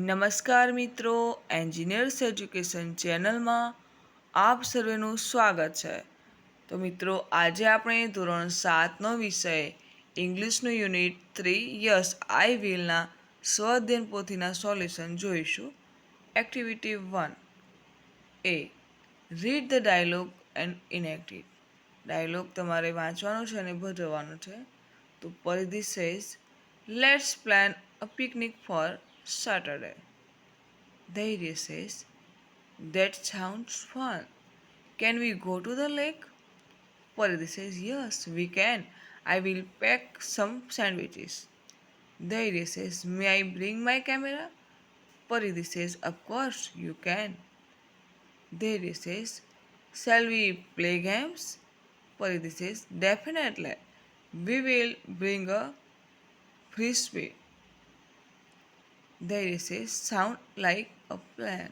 નમસ્કાર મિત્રો engineers education ચેનલમાં આપ સર્વેનું સ્વાગત છે તો મિત્રો આજે આપણે ધોરણ સાતનો વિષય ઇંગ્લિશનું યુનિટ થ્રી યસ આઈ વિલના સ્વધ્યન પોથીના સોલ્યુશન જોઈશું activity one A read the dialogue and enact dialogue તમારે વાંચવાનો છે અને ભજવવાનો છે તો Paridhi says let's plan a picnic for Saturday. The says, That sounds fun. Can we go to the lake? Paridhi says, Yes, we can. I will pack some sandwiches. The says, May I bring my camera? Paridhi says, Of course, you can. The says, Shall we play games? Paridhi says, Definitely. We will bring a frisbee. There is a sound like a plane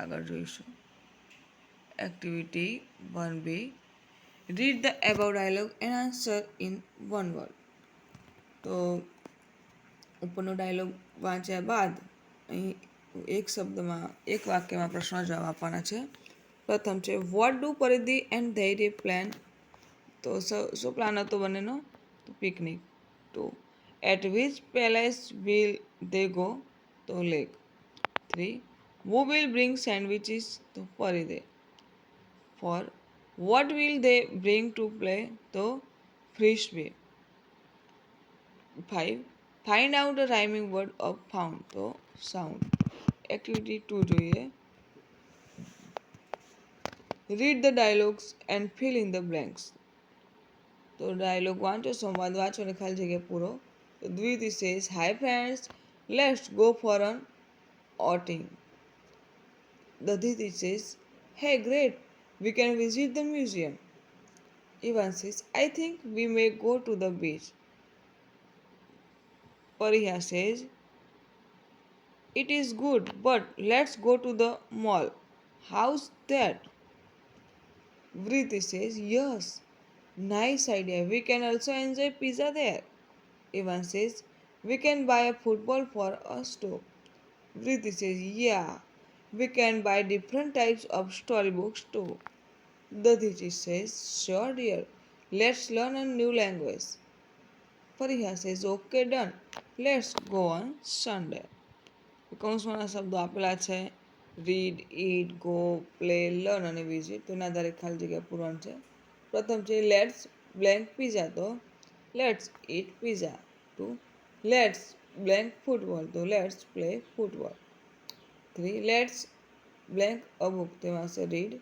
આગળ જોઈશું activity one B read the about dialogue and answer in one word તો ઉપરનો dialog વાંચ્યા બાદ અહીં એક શબ્દમાં એક વાક્યમાં પ્રશ્ન જવાબ આપવાના છે પ્રથમ છે what do Paridhi and Dhairya plan તો શું પ્લાન હતો બંનેનો picnic two at which palace will they go તો lake three who will bring sandwiches તો ફરી they four what will they bring to play તો frisbee five find out a rhyming word of found તો sound activity two જોઈએ read the dialogues and fill in the blanks તો dialogue વાંચો સંવાદ વાંચો અને ખાલી જગ્યા પૂરો દ્વિત says hi friends Let's go for an outing. Daditi says, Hey, great, we can visit the museum. Ivan says, I think we may go to the beach. Pariha says, It is good, but let's go to the mall. How's that? Vriti says, Yes, nice idea. We can also enjoy pizza there. Ivan says, We can buy a football for a stove. Vritti says, Yeah, we can buy different types of storybooks too. Dadichi says, Sure, dear. Let's learn a new language. Pariha says, Okay, done. Let's go on Sunday. કૌંસમાંના શબ્દો આપેલા છે read it go play learn અને visit તેના આધારે ખાલી જગ્યા પૂરણ છે પ્રથમ છે લેટ્સ બ્લેન્ક પીઝા તો let's eat pizza two Let's blank football. તો let's play football. Three. Let's blank a book. તેમાં આવશે read.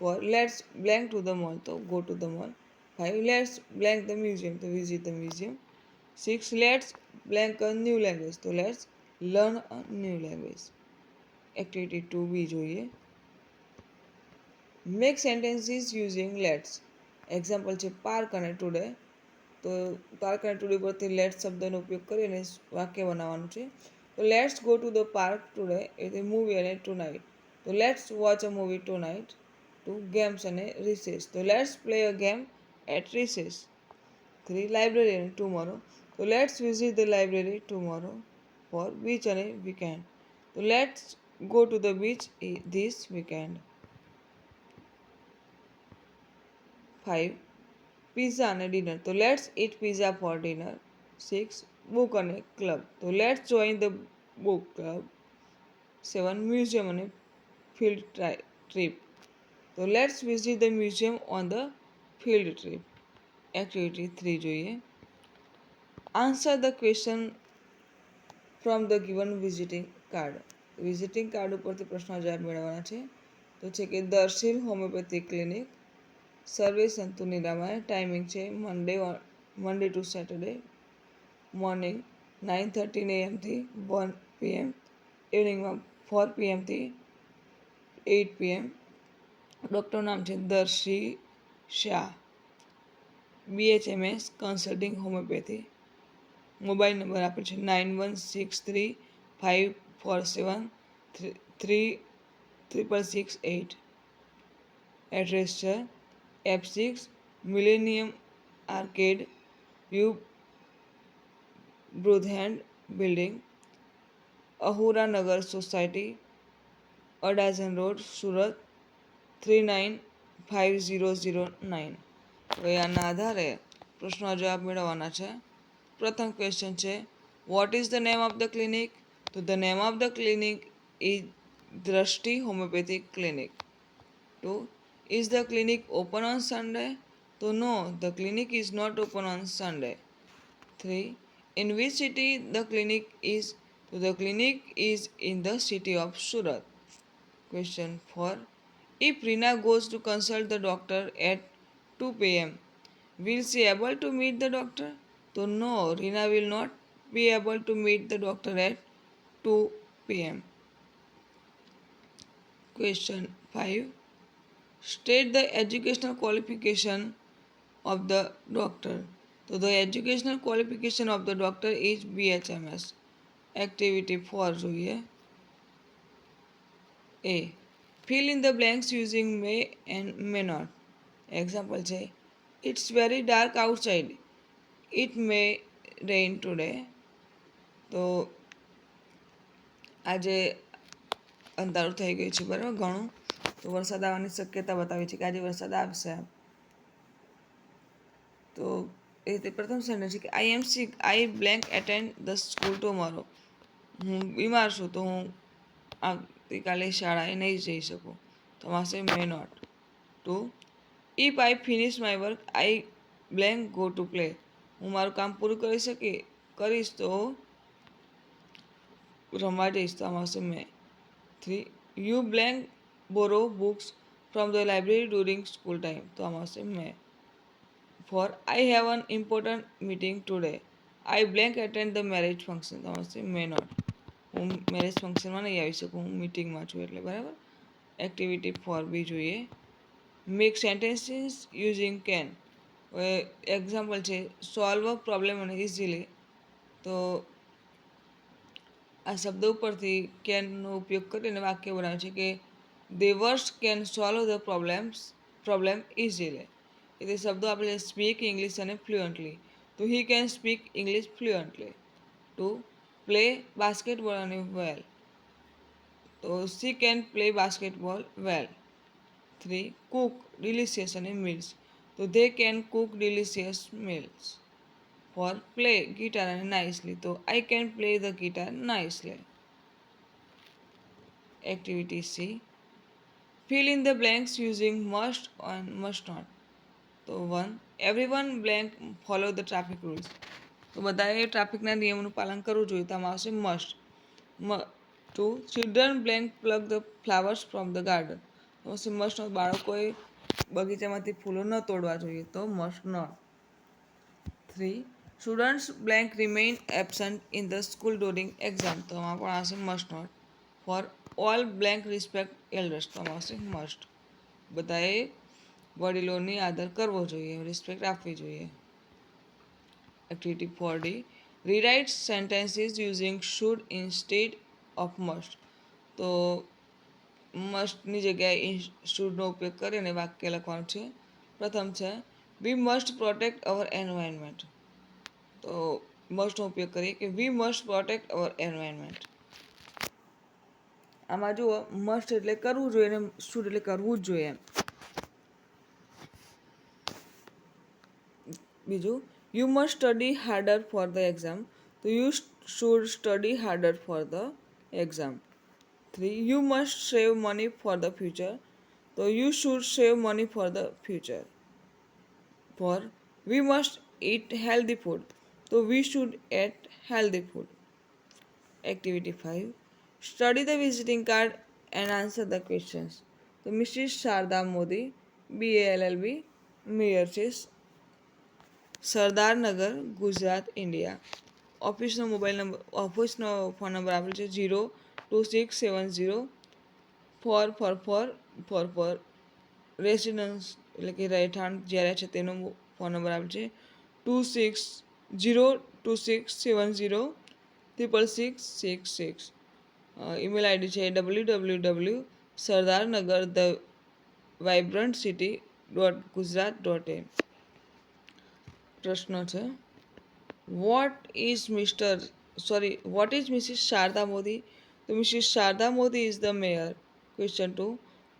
Four. Let's blank to the mall. તો go to the mall. Five. Let's blank the museum. તો visit the museum. Six. Let's blank a new language. તો let's learn a new language. Activity two B જોઈએ make sentences using let's example છે park અને today તો park અને today પરથી let શબ્દનો ઉપયોગ કરીને વાક્ય બનાવવાનું છે તો let's go to the park today એ રીતે મૂવી અને ટુ નાઇટ તો let's watch a movie tonight two games અને રિસેસ તો let's play a game at recess three library અને ટુ ટુમોરો તો let's visit the library tomorrow four beach અને weekend તો let's go to the beach this weekend five pizza અને dinner તો let's eat pizza for dinner six book અને club તો let's join the book club seven museum અને field trip તો let's visit the museum on the field trip activity three જોઈએ answer the question from the given visiting card visiting card ઉપરથી પ્રશ્નો જવાબ મેળવવાના છે તો છે કે Darshil homeopathy clinic Sarve Santu નિરામય timing છે Monday Monday to Saturday morning nine thirteen એએમથી વન પીએમ ઇવનિંગમાં ફોર પીએમથી એઇટ પીએમ ડૉક્ટરનું નામ છે Darshi Shah BHMS consulting homeopathy mobile number આપેલ છે nine one six three five four seven three three triple six at address છે F six millennium arcade view બ્રુધહેન્ડ building Ahuranagar society Adajan road Surat three nine five zero zero nine હવે આના આધારે પ્રશ્નો જવાબ મેળવવાના છે પ્રથમ ક્વેશ્ચન છે what is the name of the clinic તો the name of the clinic is Drishti homeopathic clinic two Is the clinic open on Sunday? So, no, the clinic is not open on Sunday. 3. In which city the clinic is? So, the clinic is in the city of Surat. Question 4. If Rina goes to consult the doctor at 2 pm, will she able to meet the doctor? So, no, Rina will not be able to meet the doctor at 2 pm. Question 5. state the educational qualification of the doctor. So the educational qualification of the doctor is BHMS. Activity 4 જોઈએ A. Fill in the blanks using may and may not. Example છે It's very dark outside. It may rain today. તો આજે અંધારું થઈ ગયું છે બરાબર ઘણું તો વરસાદ આવવાની શક્યતા બતાવી છે કે આજે વરસાદ આવશે તો એ રીતે પ્રથમ સેન્ટેન્સ છે કે I am sick I blank attend the school મારો હું બીમાર છું તો હું આવતીકાલે શાળાએ નહીં જઈ શકું તો માસે may not two if I finish my work I blank go to play હું મારું કામ પૂરું કરી શકી કરીશ તો રમવા જઈશ તો માસે may three you blank borrow books from the library during school time તો આમાં આવશે may four I have an important meeting today I blank attend the marriage function તો આવશે મે નોટ હું મેરેજ ફંક્શનમાં નહીં આવી શકું હું મિટિંગમાં છું એટલે બરાબર એક્ટિવિટી ફોર બી જોઈએ make sentences using can example છે સોલ્વ અ પ્રોબ્લેમ ઇઝીલી તો આ શબ્દ ઉપરથી કેનનો ઉપયોગ કરીને વાક્ય બનાવે છે કે The words can solve the problems problem easily. એટલે શબ્દો આપણે સ્પીક ઇંગ્લિશ અને ફ્લુઅન્ટલી તો he can speak English fluently two play basketball અને વેલ તો she can play basketball well three cook delicious અને મિલ્સ તો they can cook delicious meals four play guitar અને નાઇસલી તો I can play the guitar nicely activity C fill in the blanks using must and must not તો one everyone blank follow the traffic rules તો બધાએ ટ્રાફિકના નિયમોનું પાલન કરવું જોઈએ તો આમાં આવશે must two children blank pluck the flowers from the garden તો આવશે મસ્ટ નોટ બાળકોએ બગીચામાંથી ફૂલો ન તોડવા જોઈએ તો must not three students blank remain absent in the school during exam તો આમાં પણ આવશે must not four all blank respect એલ રસ્તામાં આવશે મસ્ટ બધાએ વડીલોની આદર કરવો જોઈએ રિસ્પેક્ટ આપવી જોઈએ activity four D rewrite sentences using should instead of must તો મસ્ટની જગ્યાએ શુડનો ઉપયોગ કરીને વાક્ય લખવાનું છે પ્રથમ છે we must protect our environment તો મસ્ટનો ઉપયોગ કરીએ કે we must protect our environment આમાં જુઓ મસ્ટ એટલે કરવું જોઈએ અને શુડ એટલે કરવું જ જોઈએ બીજું you must study harder for the exam તો you should study harder for the exam three you must save money for the future તો you should save money for the future four we must eat healthy food તો we should eat healthy food activity five study the visiting card and answer the questions. તો Mrs Sharda Modi BA LLB મેયરશીસ Sardarnagar Gujarat India ઓફિસનો mobile number ઓફિસનો phone number આપેલો છે zero two six seven zero four four four four four residence એટલે કે રહેઠાણ જ્યારે છે તેનો ફોન નંબર આપેલો છે two six zero two six seven zero triple six six six email I D है W W W Sardar Nagar the vibrant city dot Gujarat dot in प्रश्न है what is Mister sorry what is Mrs Sharda Modi तो Mrs Sharda Modi is the mayor question two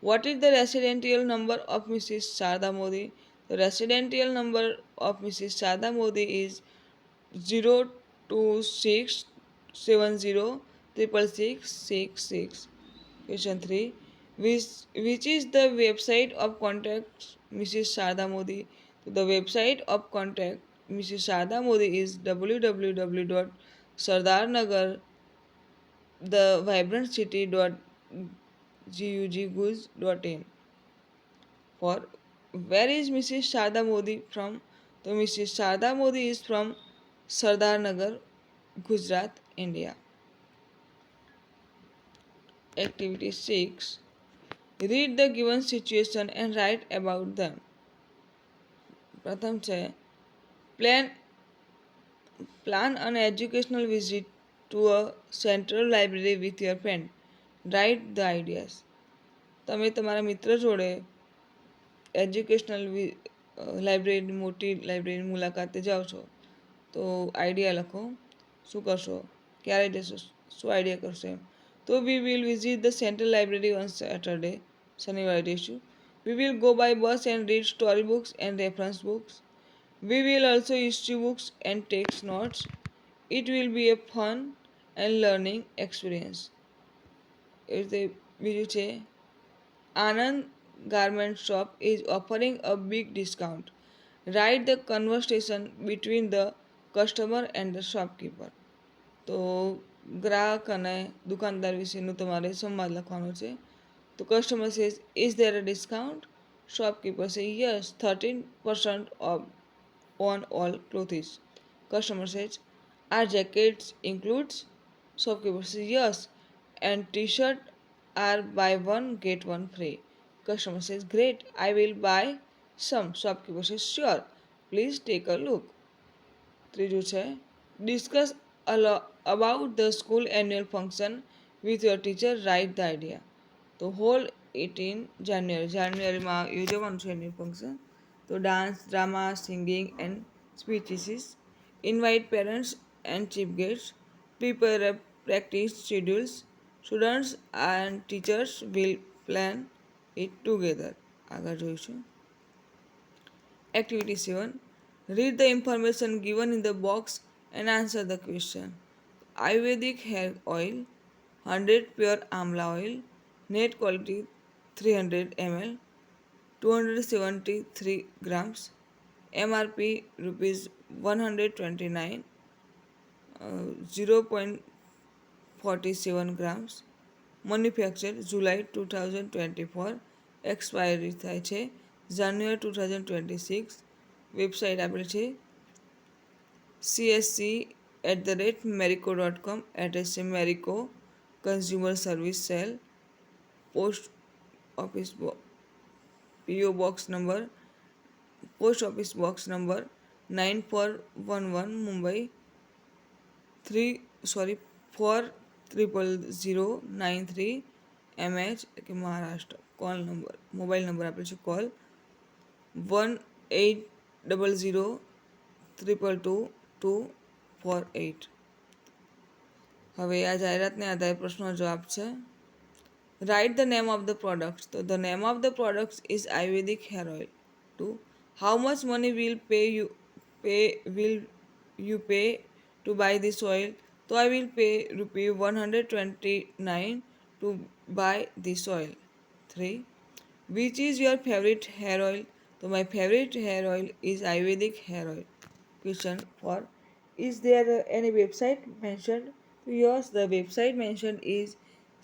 what is the residential number of Mrs Sharda Modi तो residential number of Mrs Sharda Modi is zero to six seven zero triple six six six question three which is the website of contact Mrs. Sharda Modi? So the website of contact Mrs. Sharda Modi is www.sardarnagar the vibrant city.gugguz.in for where is Mrs. Sharda Modi from? So Mrs. Sharda Modi is from Sardarnagar, Gujarat, India. Activity 6 Read the given situation and write about them. પ્રથમ છે plane plan an educational visit to a central library with your friend write the ideas તમે તમારા મિત્ર જોડે educational library મોટી લાઇબ્રેરીની મુલાકાતે જાઓ છો તો આઈડિયા લખો શું કરશો ક્યારે જશો શું આઈડિયા કરશો એમ So we will visit the central library on Saturday, Shaniwar issue. We will go by bus and read storybooks and reference books. We will also issue books and take notes. It will be a fun and learning experience. If the બીજું Anand Garment Shop is offering a big discount. Write the conversation between the customer and the shopkeeper. Shopkeeper ગ્રાહક અને દુકાનદાર વિશેનું તમારે સંવાદ લખવાનો છે તો customer says is there a discount shopkeeper says yes thirteen percent off on all clothes customer says are jackets includes shopkeeper says yes and T shirt are buy one get one free customer says great I will buy some shopkeeper says sure please take a look ત્રીજું છે discuss also about the school annual function with your teacher write the idea તો hold eighteen January જાન્યુઆરીમાં યોજવાનું છે annual function તો dance drama singing and speeches invite parents and chief guests prepare practice schedules students and teachers will plan it together આગળ જોઈશું activity seven read the information given in the box and answer the question Ayurvedic hair oil hundred pure amla oil net quantity three hundred ML two hundred seventy three grams MRP rupees one hundred twenty nine zero point forty seven grams manufacture July two thousand twenty four expiry થાય છે January two thousand twenty six website આપેલ છે CSC at the rate Marico dot com address है Marico consumer service cell post office P O box number post office box number nine four one one Mumbai three sorry four triple zero nine three M H K Maharashtra call number mobile number आप call one eight double zero triple two two four eight हम आ जाहरात ने आधार प्रश्न जवाब है write the name of the products तो the name of the products is Ayurvedic hair oil two how much money will pay you pay will you pay to buy this oil तो I will pay rupee one hundred twenty nine to buy this oil three which is your favourite hair oil तो my favourite hair oil is Ayurvedic hair oil question four is there any website mentioned yours the website mentioned is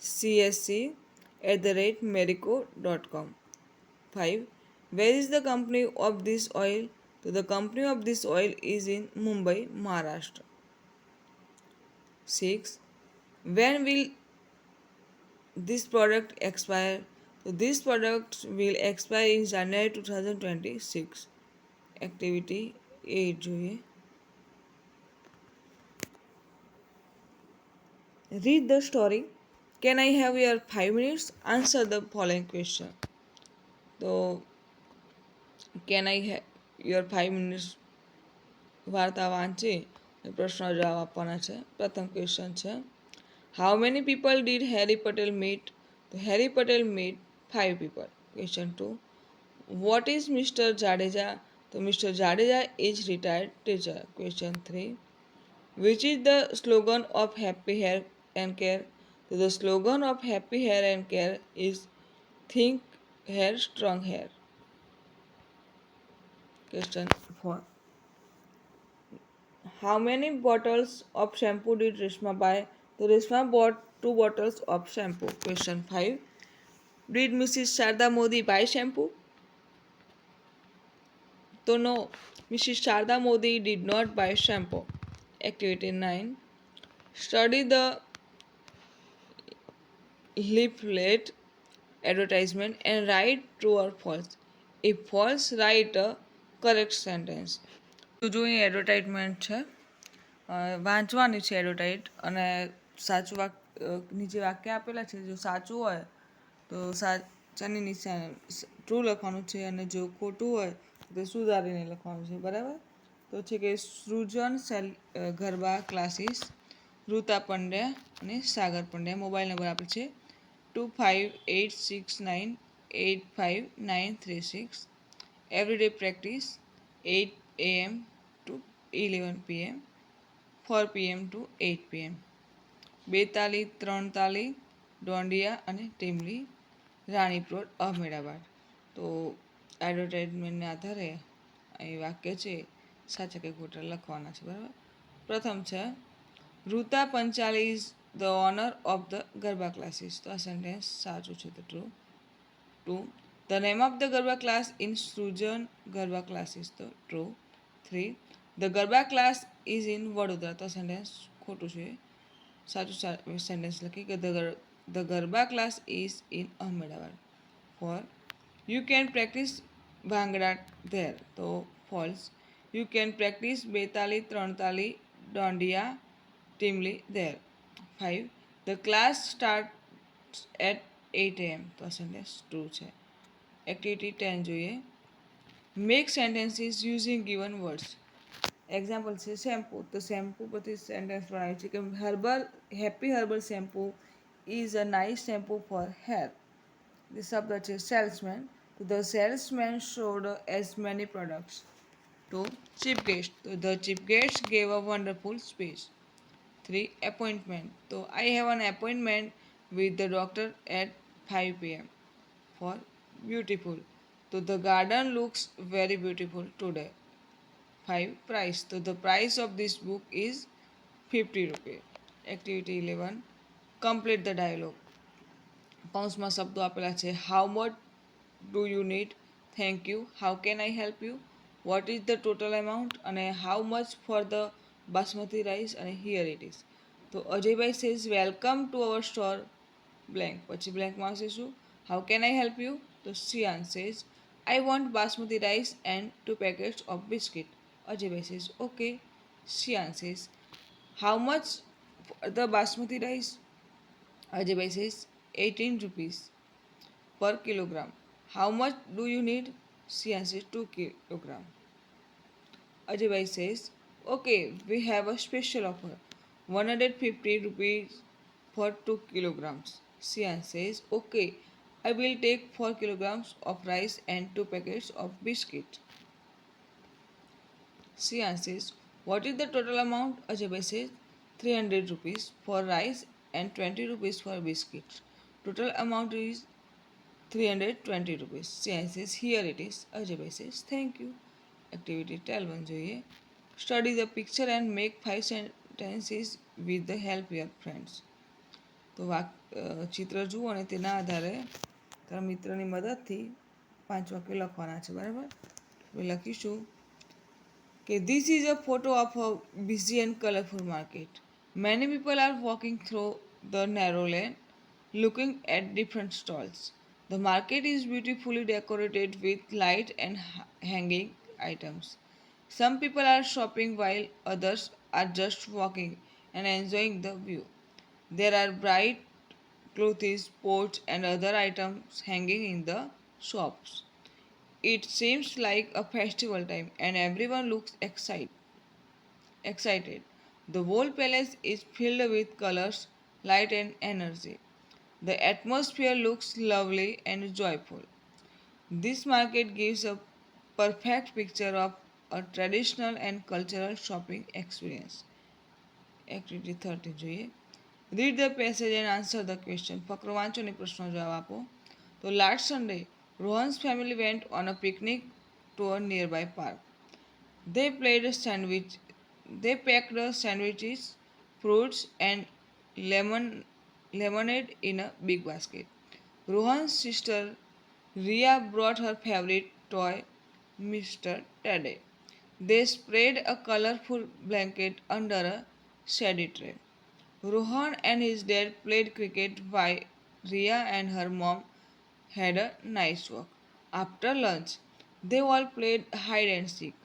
csc at the rate merico.com 5 where is the company of this oil so the company of this oil is in mumbai maharashtra 6 when will this product expire so this product will expire in january 2026 Activity 8 read the story can I have your five minutes answer the following question તો can I have your five minutes વાર્તા વાંચી પ્રશ્નો જવાબ આપવાના છે પ્રથમ question છે how many people did Harry Patel meet તો Harry Patel meet five people question two what is mister Jadeja તો mister Jadeja is retired teacher question three which is the slogan of happy hair and care. So the slogan of Happy Hair and Care is Think Hair, Strong Hair. Question 4. How many bottles of shampoo did Rishma buy? So Rishma bought two bottles of shampoo. Question 5. Did Mrs. Sharda Modi buy shampoo? So no, Mrs. Sharda Modi did not buy shampoo. Activity 9. Study the leaflet advertisement and write true or false. If false, write a correct sentence. તો જો અહીં advertisement છે વાંચવાની છે advertise અને સાચું વાક નીચે વાક્ય આપેલા છે જો સાચું હોય તો સાચાની નિશાન ટ્રુ લખવાનું છે અને જો ખોટું હોય તો સુધારીને લખવાનું છે બરાબર તો છે કે સૃજન સેલ ગરબા ક્લાસીસ ઋતા પંડ્યા અને સાગર પંડ્યા મોબાઈલ નંબર આપે છે two five eight six nine eight five nine three six everyday practice eight AM to eleven PM four PM to eight PM Betali Trantali dandiya અને ટીમલી રાણીપ્રોડ અહમેદાબાદ તો એડવર્ટાઇઝમેન્ટના આધારે અહીં વાક્ય છે સાચા કે ખોટા લખવાના છે બરાબર પ્રથમ છે ઋતા પંચાલીસ the owner of the garba classes તો આ સેન્ટેન્સ સાચું છે તો true two the name of the garba class in Srujan garba classes તો true three the garba class is in Vadodara તો સેન્ટેન્સ ખોટું છે સાચું સેન્ટેન્સ લખી કે the garba class is in Ahmedabad four you can practice bhangra there તો false you can practice Betali Trantali dandiya Timli there five the class start at eight AM तो आ सेंटेंस टू है एक्टिविटी टेन जो है मेक इज यूजिंग गिवन वर्ड्स एक्जाम्पल से शैम्पू तो shampoo पर सेंटेंस तो बनाई थी herbal happy herbal shampoo is a nice shampoo for hair ये शब्द अच्छे सेल्समैन तो the salesman showed as many products to chief guest तो the chief guest gave a wonderful speech 3. Appointment. So I have an appointment with the doctor at 5 pm for beautiful. So the garden looks very beautiful today. 5. Price. So the price of this book is 50 rupees. Activity 11. Complete the dialogue. કૌંસમાં શબ્દો આપેલા છે how much do you need thank you how can I help you what is the total amount અને how much for the basmati rice અને here it is તો Ajaybhai says welcome to our store blank પછી બ્લેન્કમાં આવશે શું how can I help you તો Siyan says I want basmati rice and two packets of biscuit Ajaybhai says okay Siyan says how much the basmati rice Ajaybhai says eighteen rupees per kilogram how much do you need Siyan says two kilogram Ajaybhai says okay we have a special offer 150 rupees for 2 kilograms Sian says okay I will take 4 kilograms of rice and 2 packets of biscuit Sian says what is the total amount Ajay says 300 rupees for rice and 20 rupees for biscuit total amount is 320 rupees Sian says here it is Ajay says thank you activity ટેલ one Study the picture and make five sentences with the help your friends. તો વાક ચિત્ર જુઓ અને તેના આધારે તારા મિત્રની મદદથી પાંચ વાક્યો લખવાના છે બરાબર હવે લખીશું કે this is a photo of a busy and colourful market many people are walking through the narrow lane looking at different stalls the market is beautifully decorated with light and hanging items Some people are shopping while others are just walking and enjoying the view. There are bright clothes, pots, and other items hanging in the shops. It seems like a festival time and everyone looks excited. Excited. The whole palace is filled with colors, light, and energy. The atmosphere looks lovely and joyful. This market gives a perfect picture of a traditional and cultural shopping experience activity thirty જોઈએ read the passage and answer the question ફક્ત વાંચોને પ્રશ્નો જવાબ આપો તો last Sunday Rohan's family went on a picnic to a nearby park they played sandwich they packed sandwiches fruits and lemon lemonade in a big basket Rohan's sister Riya brought her favourite toy Mister teddy They spread a colorful blanket under a shady tree. Rohan and his dad played cricket while Ria and her mom had a nice walk. After lunch, they all played hide and seek.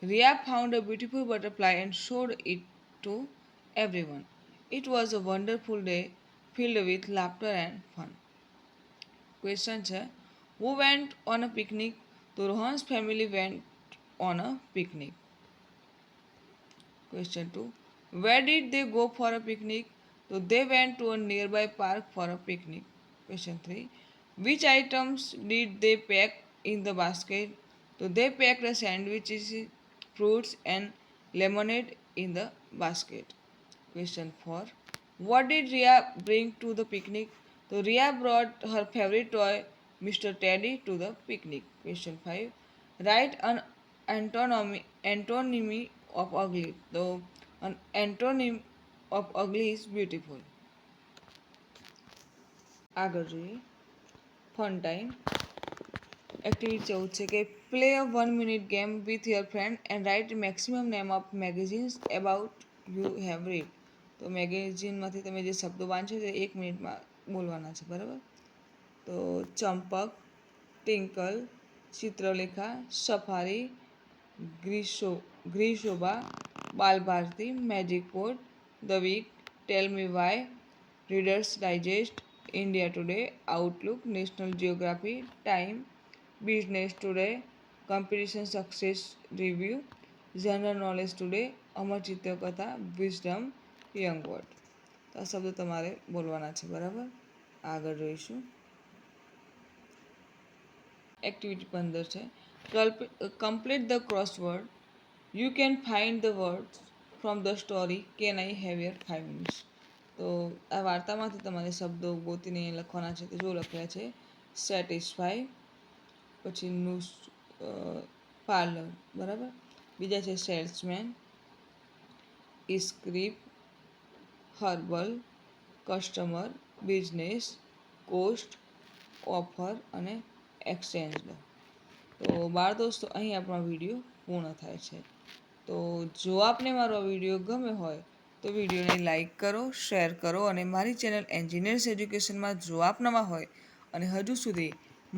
Ria found a beautiful butterfly and showed it to everyone. It was a wonderful day filled with laughter and fun. Question Who went on a picnic? તો Rohan's family went on a picnic. Question 2. Where did they go for a picnic? So they went to a nearby park for a picnic. Question 3. Which items did they pack in the basket? So they packed the sandwiches, fruits and lemonade in the basket. Question 4. What did Ria bring to the picnic? So Ria brought her favorite toy Mr. Teddy to the picnic. Question 5. Write an એન્ટોનોમી antonymy of ugly તો antonym of ugly is beautiful આગળ જોઈએ fun time activity ચૌદ છે કે play a one minute game with your friend and write maximum name of magazines about you have read તો મેગેઝિનમાંથી તમે જે શબ્દો વાંચો તે એક મિનિટમાં બોલવાના છે બરાબર તો ચંપક ટિંકલ ચિત્રલેખા સફારી ગ્રીશો Grihshobha Balbharati Magic Pot The Week Tell Me Why Reader's Digest India Today Outlook National Geography Time Business Today Competition Success Review General Knowledge Today Amar Chitrakatha Wisdom Young World તો આ શબ્દો તમારે બોલવાના છે બરાબર આગળ જોઈશું એક્ટિવિટી પંદર છે complete the crossword. You can find the words from the story. Can I have your five minutes? તો આ વાર્તામાંથી તમારે શબ્દો ગોતીને લખવાના છે તે જો લખ્યા છે સેટિસ્ફાય પછી નું પાર્લર બરાબર બીજા છે સેલ્સમેન ઇસ્ક્રીપ herbal customer business cost offer અને એક્સચેન્જ તો બાળ દોસ્તો અહીં આપણો વિડીયો પૂર્ણ થાય છે તો જો આપને મારો વિડીયો ગમ્યો હોય તો વિડીયોને લાઇક કરો શેર કરો અને મારી ચેનલ એન્જિનિયર્સ એજ્યુકેશનમાં જો આપ નવા હોય અને હજુ સુધી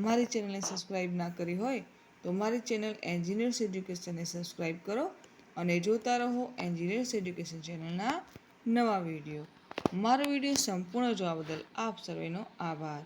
મારી ચેનલને સબસ્ક્રાઈબ ના કરી હોય તો મારી ચેનલ એન્જિનિયર્સ એજ્યુકેશનને સબસ્ક્રાઈબ કરો અને જોતા રહો એન્જિનિયર્સ એજ્યુકેશન ચેનલના નવા વિડીયો મારો વિડીયો સંપૂર્ણ જોવા બદલ આપ સર્વેનો આભાર